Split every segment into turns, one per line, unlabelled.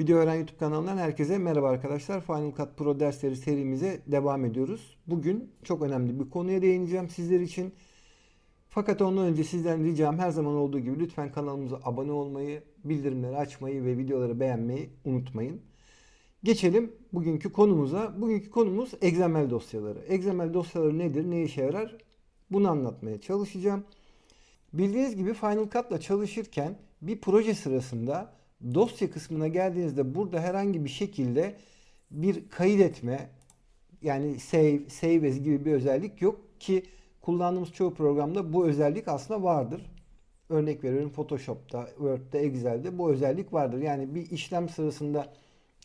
Video Öğren YouTube kanalından herkese merhaba arkadaşlar. Final Cut Pro dersleri serimize devam ediyoruz. Bugün çok önemli bir konuya değineceğim sizler için. Fakat ondan önce sizden ricam her zaman olduğu gibi lütfen kanalımıza abone olmayı, bildirimleri açmayı ve videoları beğenmeyi unutmayın. Geçelim bugünkü konumuza. Bugünkü konumuz XML dosyaları. XML dosyaları nedir, ne işe yarar? Bunu anlatmaya çalışacağım. Bildiğiniz gibi Final Cut'la çalışırken bir proje sırasında dosya kısmına geldiğinizde burada herhangi bir şekilde bir kayıt etme yani save, save as gibi bir özellik yok ki kullandığımız çoğu programda bu özellik aslında vardır. Örnek veriyorum Photoshop'ta, Word'de, Excel'de bu özellik vardır. Yani bir işlem sırasında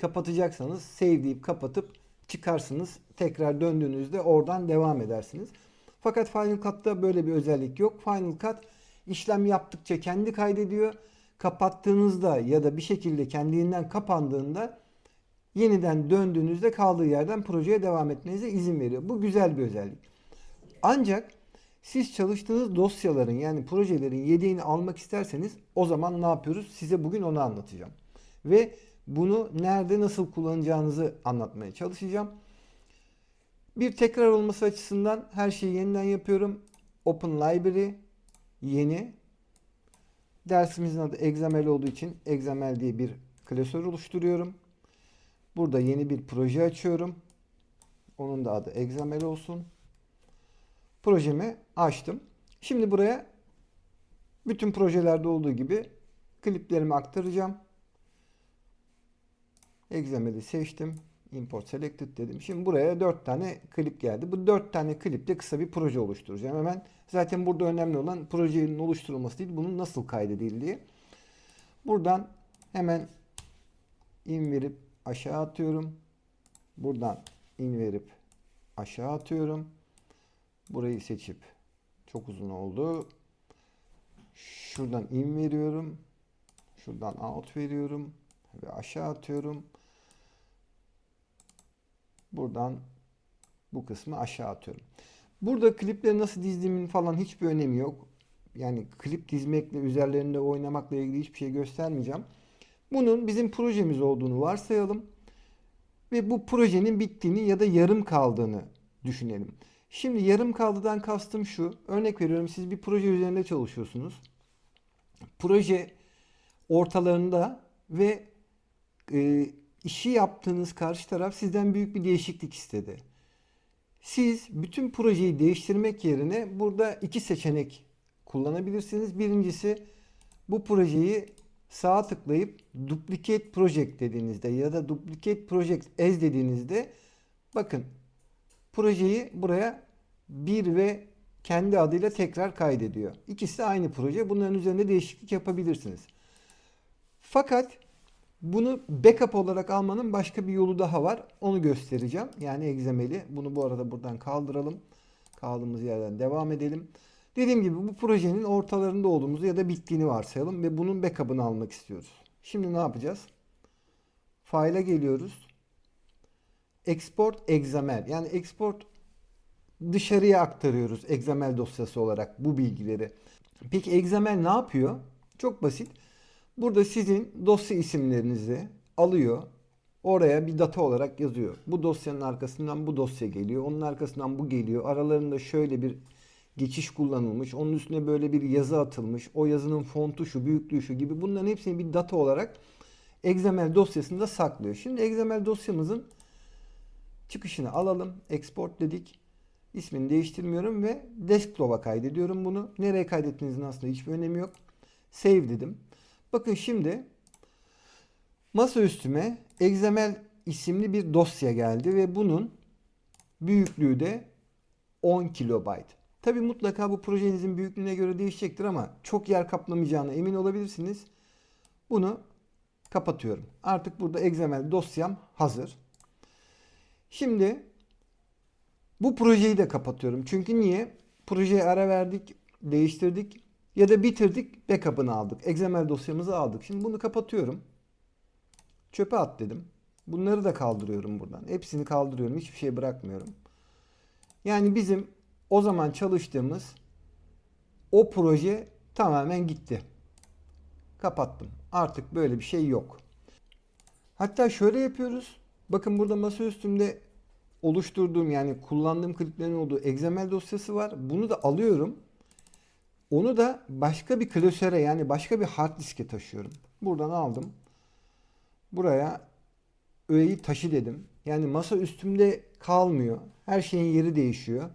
kapatacaksanız save deyip kapatıp çıkarsınız. Tekrar döndüğünüzde oradan devam edersiniz. Fakat Final Cut'ta böyle bir özellik yok. Final Cut işlem yaptıkça kendi kaydediyor. Kapattığınızda ya da bir şekilde kendiliğinden kapandığında yeniden döndüğünüzde kaldığı yerden projeye devam etmenize izin veriyor. Bu güzel bir özellik. Ancak siz çalıştığınız dosyaların yani projelerin yedeğini almak isterseniz o zaman ne yapıyoruz? Size bugün onu anlatacağım. Ve bunu nerede nasıl kullanacağınızı anlatmaya çalışacağım. Bir tekrar olması açısından her şeyi yeniden yapıyorum. Open Library yeni. Dersimizin adı XML olduğu için XML diye bir klasör oluşturuyorum. Burada yeni bir proje açıyorum. Onun da adı XML olsun. Projemi açtım. Şimdi buraya bütün projelerde olduğu gibi kliplerimi aktaracağım. XML'i seçtim. Import selected dedim. Şimdi buraya 4 tane klip geldi. Bu 4 tane kliple kısa bir proje oluşturacağım. Hemen zaten burada önemli olan projenin oluşturulması değil, bunun nasıl kaydedildiği. Buradan hemen in verip aşağı atıyorum. Buradan in verip aşağı atıyorum. Burayı seçip çok uzun oldu. Şuradan in veriyorum. Şuradan out veriyorum ve aşağı atıyorum. Buradan bu kısmı aşağı atıyorum. Burada klipleri nasıl dizdiğimin falan hiçbir önemi yok. Yani klip dizmekle, üzerlerinde oynamakla ilgili hiçbir şey göstermeyeceğim. Bunun bizim projemiz olduğunu varsayalım. Ve bu projenin bittiğini ya da yarım kaldığını düşünelim. Şimdi yarım kaldıdan kastım şu. Örnek veriyorum siz bir proje üzerinde çalışıyorsunuz. Proje ortalarında ve e, işi yaptığınız karşı taraf sizden büyük bir değişiklik istedi. Siz bütün projeyi değiştirmek yerine burada iki seçenek kullanabilirsiniz. Birincisi bu projeyi sağa tıklayıp duplicate project dediğinizde ya da duplicate project as dediğinizde bakın projeyi buraya bir ve kendi adıyla tekrar kaydediyor. İkisi aynı proje. Bunların üzerinde değişiklik yapabilirsiniz. Fakat bunu backup olarak almanın başka bir yolu daha var. Onu göstereceğim. Yani egzemeli. Bunu bu arada buradan kaldıralım. Kaldığımız yerden devam edelim. Dediğim gibi bu projenin ortalarında olduğumuzu ya da bittiğini varsayalım ve bunun backup'ını almak istiyoruz. Şimdi ne yapacağız? File'a geliyoruz. Export XML. Yani export dışarıya aktarıyoruz XML dosyası olarak bu bilgileri. Peki XML ne yapıyor? Çok basit. Burada sizin dosya isimlerinizi alıyor. Oraya bir data olarak yazıyor. Bu dosyanın arkasından bu dosya geliyor. Onun arkasından bu geliyor. Aralarında şöyle bir geçiş kullanılmış. Onun üstüne böyle bir yazı atılmış. O yazının fontu şu, büyüklüğü şu gibi. Bunların hepsini bir data olarak XML dosyasında saklıyor. Şimdi XML dosyamızın çıkışını alalım. Export dedik. İsmini değiştirmiyorum ve desktop'a kaydediyorum bunu. Nereye kaydettiğinizin aslında hiçbir önemi yok. Save dedim. Bakın şimdi masa üstüme XML isimli bir dosya geldi ve bunun büyüklüğü de 10 kilobayt. Tabi mutlaka bu projenizin büyüklüğüne göre değişecektir ama çok yer kaplamayacağına emin olabilirsiniz. Bunu kapatıyorum. Artık burada XML dosyam hazır. Şimdi bu projeyi de kapatıyorum. Çünkü niye? Projeye ara verdik, değiştirdik ya da bitirdik, backup'ını aldık. XML dosyamızı aldık. Şimdi bunu kapatıyorum. Çöpe at dedim. Bunları da kaldırıyorum buradan. Hepsini kaldırıyorum. Hiçbir şey bırakmıyorum. Yani bizim o zaman çalıştığımız o proje tamamen gitti. Kapattım. Artık böyle bir şey yok. Hatta şöyle yapıyoruz. Bakın burada masa üstümde oluşturduğum yani kullandığım kliplerin olduğu XML dosyası var. Bunu da alıyorum. Onu da başka bir klasöre yani başka bir hard diske taşıyorum. Buradan aldım. Buraya öğeyi taşı dedim. Yani masa üstümde kalmıyor. Her şeyin yeri değişiyor.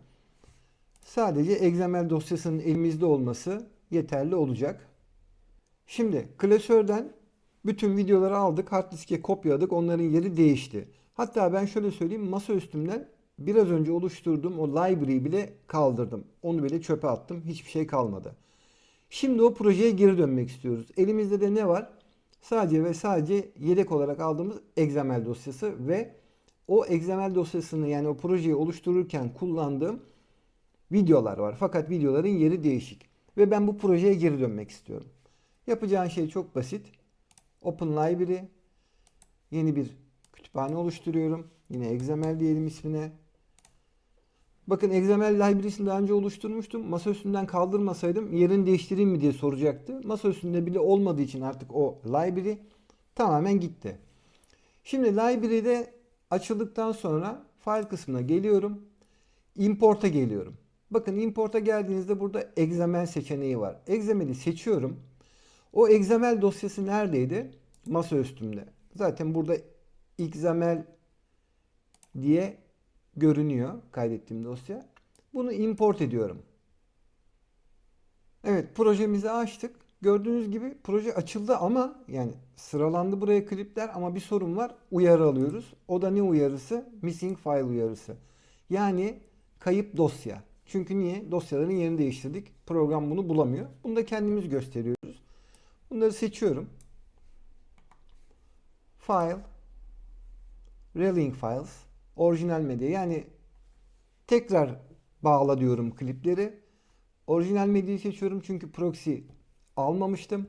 Sadece XML dosyasının elimizde olması yeterli olacak. Şimdi klasörden bütün videoları aldık, hard diske kopyaladık, onların yeri değişti. Hatta ben şöyle söyleyeyim, masa üstümden biraz önce oluşturduğum o library'i bile kaldırdım. Onu bile çöpe attım, hiçbir şey kalmadı. Şimdi o projeye geri dönmek istiyoruz. Elimizde de ne var? Sadece ve sadece yedek olarak aldığımız XML dosyası ve o XML dosyasını yani o projeyi oluştururken kullandığım videolar var. Fakat videoların yeri değişik. Ve ben bu projeye geri dönmek istiyorum. Yapacağın şey çok basit. Open Library. Yeni bir kütüphane oluşturuyorum. Yine XML diyelim ismine. Bakın XML library'sini daha önce oluşturmuştum. Masa üstünden kaldırmasaydım yerini değiştireyim mi diye soracaktı. Masa üstünde bile olmadığı için artık o library tamamen gitti. Şimdi library'de açıldıktan sonra file kısmına geliyorum. Import'a geliyorum. Bakın import'a geldiğinizde burada XML seçeneği var. XML'i seçiyorum. O XML dosyası neredeydi? Masa üstümde. Zaten burada XML diye görünüyor kaydettiğim dosya. Bunu import ediyorum. Evet projemizi açtık. Gördüğünüz gibi proje açıldı ama yani sıralandı buraya klipler ama bir sorun var. Uyarı alıyoruz. O da ne uyarısı? Missing file uyarısı. Yani kayıp dosya. Çünkü niye? Dosyaların yerini değiştirdik. Program bunu bulamıyor. Bunu da kendimiz gösteriyoruz. Bunları seçiyorum. File Relink Files Orijinal medya yani tekrar bağla diyorum klipleri. Orijinal medyayı seçiyorum çünkü proxy almamıştım.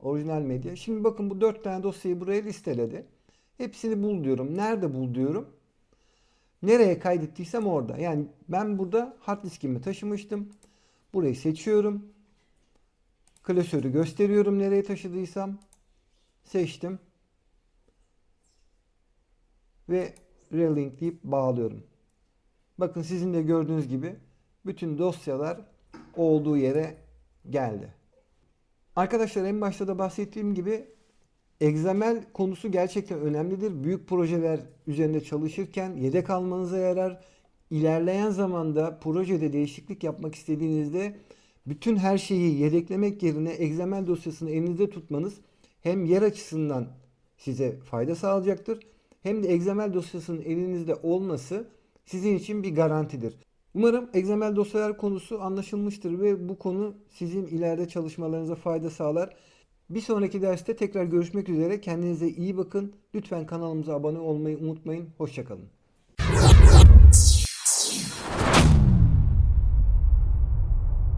Orijinal medya. Şimdi bakın bu dört tane dosyayı buraya listeledi. Hepsini bul diyorum. Nerede bul diyorum. Nereye kaydettiysem orada. Yani ben burada hard diskimi taşımıştım. Burayı seçiyorum. Klasörü gösteriyorum nereye taşıdıysam. Seçtim. Ve relink deyip bağlıyorum. Bakın sizin de gördüğünüz gibi bütün dosyalar olduğu yere geldi. Arkadaşlar en başta da bahsettiğim gibi XML konusu gerçekten önemlidir. Büyük projeler üzerinde çalışırken yedek almanıza yarar. İlerleyen zamanda projede değişiklik yapmak istediğinizde bütün her şeyi yedeklemek yerine XML dosyasını elinizde tutmanız hem yer açısından size fayda sağlayacaktır hem de XML dosyasının elinizde olması sizin için bir garantidir. Umarım XML dosyalar konusu anlaşılmıştır ve bu konu sizin ileride çalışmalarınıza fayda sağlar. Bir sonraki derste tekrar görüşmek üzere. Kendinize iyi bakın. Lütfen kanalımıza abone olmayı unutmayın. Hoşçakalın.